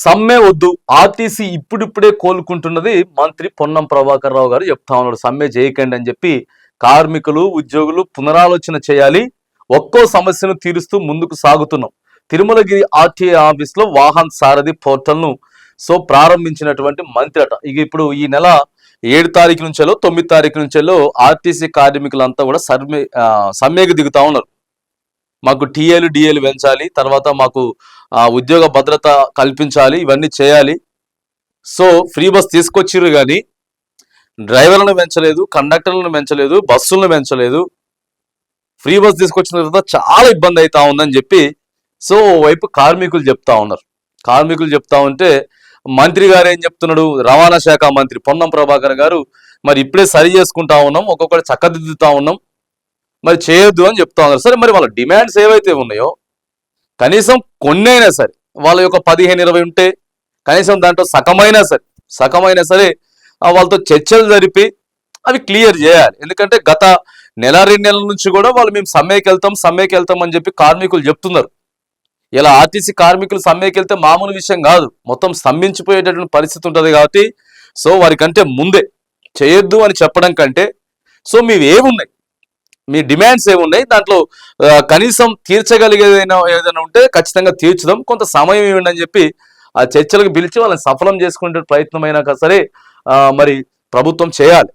సమ్మె వద్దు ఆర్టీసీ ఇప్పుడిప్పుడే కోలుకుంటున్నది మంత్రి పొన్నం ప్రభాకర్ రావు గారు చెప్తా ఉన్నాడు. సమ్మె చేయకండి అని చెప్పి కార్మికులు ఉద్యోగులు పునరాలోచన చేయాలి. ఒక్కో సమస్యను తీరుస్తూ ముందుకు సాగుతున్నాం. తిరుమలగిరి ఆర్టీఐ ఆఫీస్లో వాహన్ సారథి పోర్టల్ను సో ప్రారంభించినటువంటి మంత్రి అట. ఇక ఇప్పుడు ఈ నెల ఏడు తారీఖు నుంచెలో తొమ్మిది తారీఖు నుంచెలో ఆర్టీసీ కార్మికులంతా కూడా సమ్మె సమ్మెకు దిగుతా ఉన్నారు. మాకు టీఏలు డిఏలు పెంచాలి. తర్వాత మాకు ఉద్యోగ భద్రత కల్పించాలి. ఇవన్నీ చేయాలి. సో ఫ్రీ బస్ తీసుకొచ్చిర్రు కానీ డ్రైవర్లను పెంచలేదు కండక్టర్లను పెంచలేదు బస్సులను పెంచలేదు. ఫ్రీ బస్ తీసుకొచ్చిన తర్వాత చాలా ఇబ్బంది అవుతా ఉందని చెప్పి సో వైపు కార్మికులు చెప్తా ఉన్నారు. కార్మికులు చెప్తా ఉంటే మంత్రి గారు ఏం చెప్తున్నాడు? రవాణా శాఖ మంత్రి పొన్నం ప్రభాకర్ గారు మరి ఇప్పుడే సరి చేసుకుంటా ఉన్నాం ఒక్కొక్కటి చక్కదిద్దుతా ఉన్నాం. మరి చేయొద్దు అని చెప్తా ఉన్నారు. సరే మరి వాళ్ళ డిమాండ్స్ ఏవైతే ఉన్నాయో కనీసం కొన్నైనా సరే వాళ్ళ యొక్క పదిహేను ఇరవై ఉంటే కనీసం దాంట్లో సగమైనా సరే సగమైనా సరే వాళ్ళతో చర్చలు జరిపి అవి క్లియర్ చేయాలి. ఎందుకంటే గత నెల రెండు నెలల నుంచి కూడా వాళ్ళు మేము సమ్మెకి వెళ్తాం సమ్మెకి వెళ్తాం అని చెప్పి కార్మికులు చెప్తున్నారు. ఇలా ఆర్టీసీ కార్మికులు సమ్మెకి వెళ్తే మామూలు విషయం కాదు. మొత్తం స్తంభించిపోయేటటువంటి పరిస్థితి ఉంటుంది కాబట్టి సో వారికంటే ముందే చేయొద్దు అని చెప్పడం కంటే సో మీవేమున్నాయి? మీ డిమాండ్స్ ఏమున్నాయి? దాంట్లో కనీసం తీర్చగలిగేదైనా ఏదైనా ఉంటే ఖచ్చితంగా తీర్చుదాం. కొంత సమయం ఇవ్వండి అని చెప్పి ఆ చర్చలకు పిలిచి వాళ్ళని సఫలం చేసుకునే ప్రయత్నం సరే మరి ప్రభుత్వం చేయాలి.